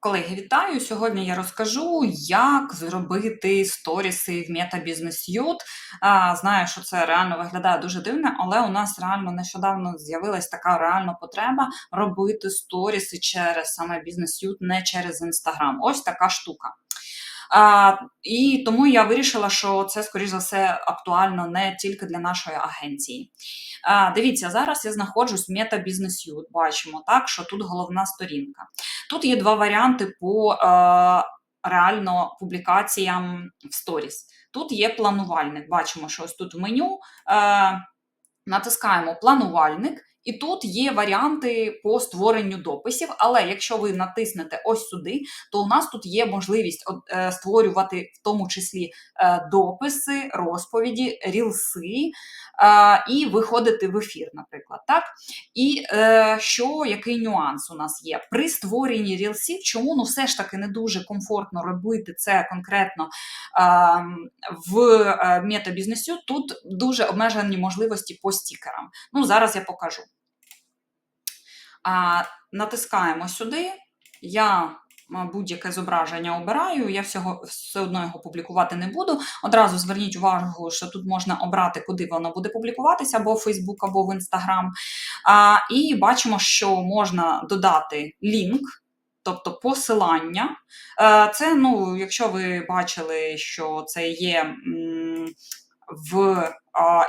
Колеги, вітаю! Сьогодні я розкажу, як зробити сторіси в Youth. Знаю, що це реально виглядає дуже дивно, але у нас реально нещодавно з'явилась така реальна потреба робити сторіси через саме Youth, не через Instagram. Ось така штука. А, І тому я вирішила, що це, скоріш за все, актуально не тільки для нашої агенції. А, Дивіться, зараз я знаходжусь в Youth. Бачимо, так, що тут головна сторінка. Тут є два варіанти по е, реально публікаціям в сторіс. Тут є планувальник. Бачимо, що ось тут в меню е, натискаємо планувальник. І тут є варіанти по створенню дописів, але якщо ви натиснете ось сюди, то у нас тут є можливість е, створювати в тому числі е, дописи, розповіді, рілси і виходити в ефір, наприклад. так? І е, що який нюанс у нас є? При створенні рілсів, чому ну все ж таки не дуже комфортно робити це конкретно в метабізнесу, тут дуже обмежені можливості по стікерам. Ну, Зараз я покажу. А, Натискаємо сюди. Я будь-яке зображення обираю, я всього все одно його публікувати не буду. Одразу зверніть увагу, що тут можна обрати, куди воно буде публікуватися, або в Facebook, або в. А, І бачимо, що можна додати лінк. Тобто посилання. Е, це, ну, якщо ви бачили, що це є в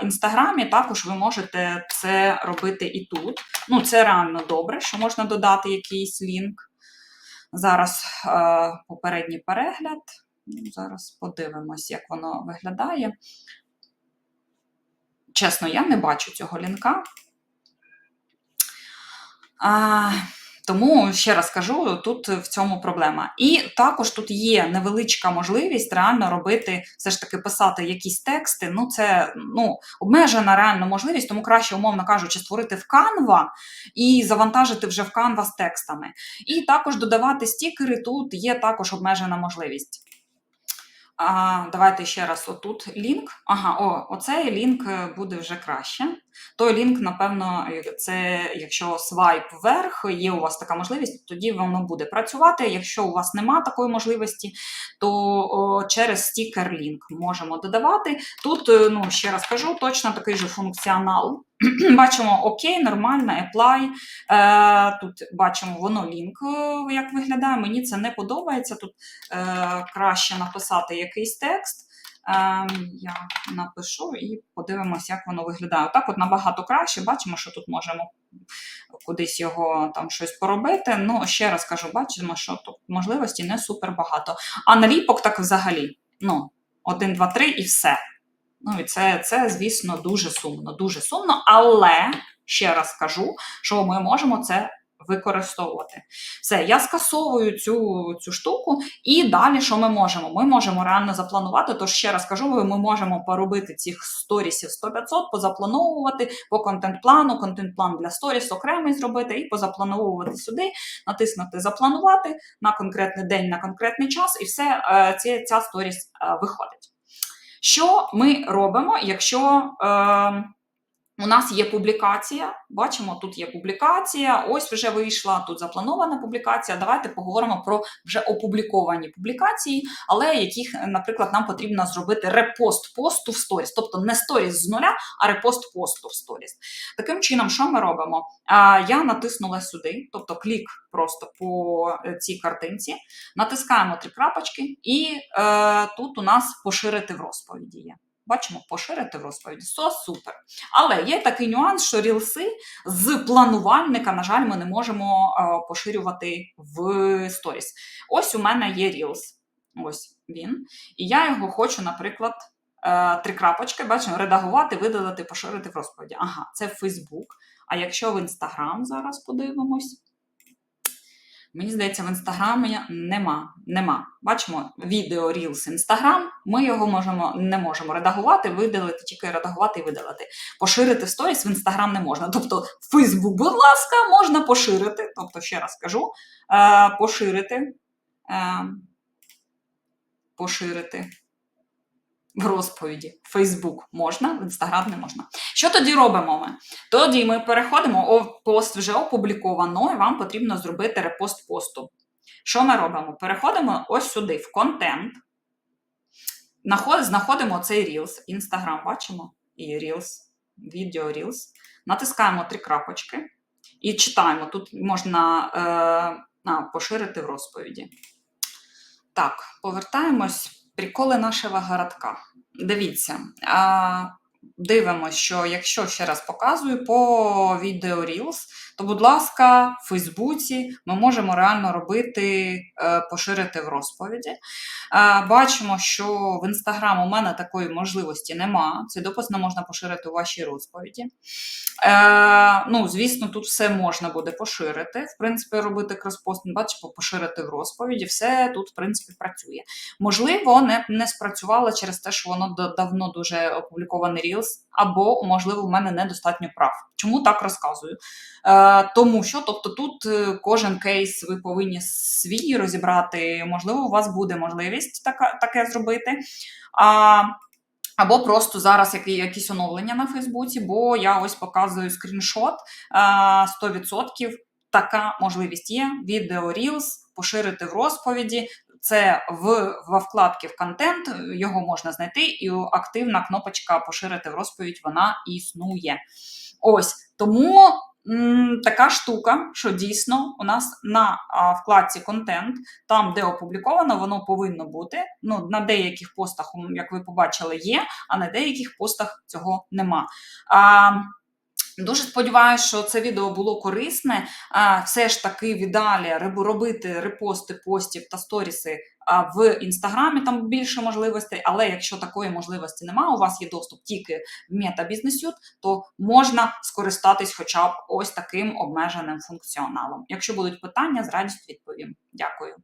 інстаграмі, також ви можете це робити і тут. Ну, це реально добре, що можна додати якийсь лінк. Зараз е, попередній перегляд. Ну, зараз подивимось, як воно виглядає. Чесно, я не бачу цього лінка. А, тому ще раз кажу, тут в цьому проблема. І також тут є невеличка можливість реально робити, все ж таки писати якісь тексти. Ну, це ну, обмежена реально можливість, тому краще, умовно кажучи, створити в Canva і завантажити вже в Canva з текстами. І також додавати стікери тут є також обмежена можливість. А, Давайте ще раз отут лінк. Ага, о, оцей лінк буде вже краще. Той лінк, напевно, це якщо свайп вверх, є у вас така можливість, тоді воно буде працювати. Якщо у вас нема такої можливості, то о, через стікер лінк можемо додавати. Тут, е, ну, ще раз кажу, точно такий же функціонал. Бачимо ОК, нормально, apply. Е, Тут бачимо воно лінк, е, як виглядає. Мені це не подобається. Тут е, краще написати якийсь текст. Е, Я напишу і подивимося, як воно виглядає. Так, от набагато краще. Бачимо, що тут можемо кудись його там щось поробити. Ну, ще раз кажу, бачимо, що тут можливості не супер багато. А наліпок так взагалі. Ну, 1, 2, 3 і все. Ну і це, це, звісно, дуже сумно, дуже сумно, але ще раз кажу, що ми можемо це використовувати. Все, я скасовую цю цю штуку, і далі що ми можемо? Ми можемо реально запланувати. Тож, ще раз кажу, ми можемо поробити цих сторісів 100-500, позаплановувати по контент-плану, контент-план для сторіс окремий зробити і позаплановувати сюди, натиснути Запланувати на конкретний день, на конкретний час, і все, е, ця, ця сторіс е, виходить. Що ми робимо, якщо е, у нас є публікація, бачимо, тут є публікація, ось вже вийшла, тут запланована публікація. Давайте поговоримо про вже опубліковані публікації, але яких, наприклад, нам потрібно зробити репост посту в сторіс, тобто не сторіс з нуля, а репост посту в сторіс. Таким чином, що ми робимо? Я натиснула сюди, тобто клік просто по е, цій картинці, натискаємо три крапочки, і е, тут у нас поширити в розповіді є. Бачимо, поширити в розповіді. Со супер. Але є такий нюанс, що рілси з планувальника, на жаль, ми не можемо е, поширювати в сторіс. Ось у мене є Reels. Ось він. І я його хочу, наприклад, е, три крапочки, бачимо, редагувати, видалити, поширити в розповіді. Ага, це Facebook. А якщо в Instagram зараз подивимось. Мені здається, в інстаграмі нема. нема. Бачимо відео Reels Instagram, Ми його можемо не можемо редагувати, видалити, тільки редагувати і видалити. Поширити сторіс в інстаграм не можна. Тобто, в Facebook, будь ласка, можна поширити. Тобто, ще раз кажу, е, поширити. Е, поширити в розповіді. Фейсбук можна, в інстаграм не можна. Що тоді робимо ми? Тоді ми переходимо, о, пост вже опубліковано, і вам потрібно зробити репост посту. Що ми робимо? Переходимо ось сюди, в контент. Знаходимо цей Reels, Instagram бачимо, і Reels, відео Reels. Натискаємо три крапочки і читаємо. Тут можна е, а, поширити в розповіді. Так, повертаємось. Приколи нашого городка. Дивіться, дивимося, що якщо ще раз показую по відео Reels, то, будь ласка, в Фейсбуці ми можемо реально робити, е, поширити в розповіді. Е, Бачимо, що в Інстаграм у мене такої можливості нема. Цей допис не можна поширити у вашій розповіді. Е, ну, звісно, тут все можна буде поширити. В принципі, робити кроспост, бачимо, поширити в розповіді. Все тут, в принципі, працює. Можливо, не, не спрацювало через те, що воно давно дуже опублікований Reels, або, можливо, в мене недостатньо прав. Чому так розказую? Тому що, тобто, тут е, кожен кейс ви повинні свій розібрати. Можливо, у вас буде можливість така, таке зробити. А, або просто зараз які, якісь оновлення на Фейсбуці, бо я ось показую скріншот а, 100%. Така можливість є. Відео Reels поширити в розповіді. Це в, вкладці в контент, його можна знайти, і активна кнопочка поширити в розповідь вона існує. Ось тому така штука, що дійсно у нас на вкладці контент, там, де опубліковано, воно повинно бути. Ну, на деяких постах, як ви побачили, є, а на деяких постах цього нема. А, Дуже сподіваюся, що це відео було корисне. Все ж таки віддалі робити репости постів та сторіси в інстаграмі, там більше можливостей. Але якщо такої можливості немає, у вас є доступ тільки в Meta Business Suite, то можна скористатись хоча б ось таким обмеженим функціоналом. Якщо будуть питання, з радістю відповім. Дякую.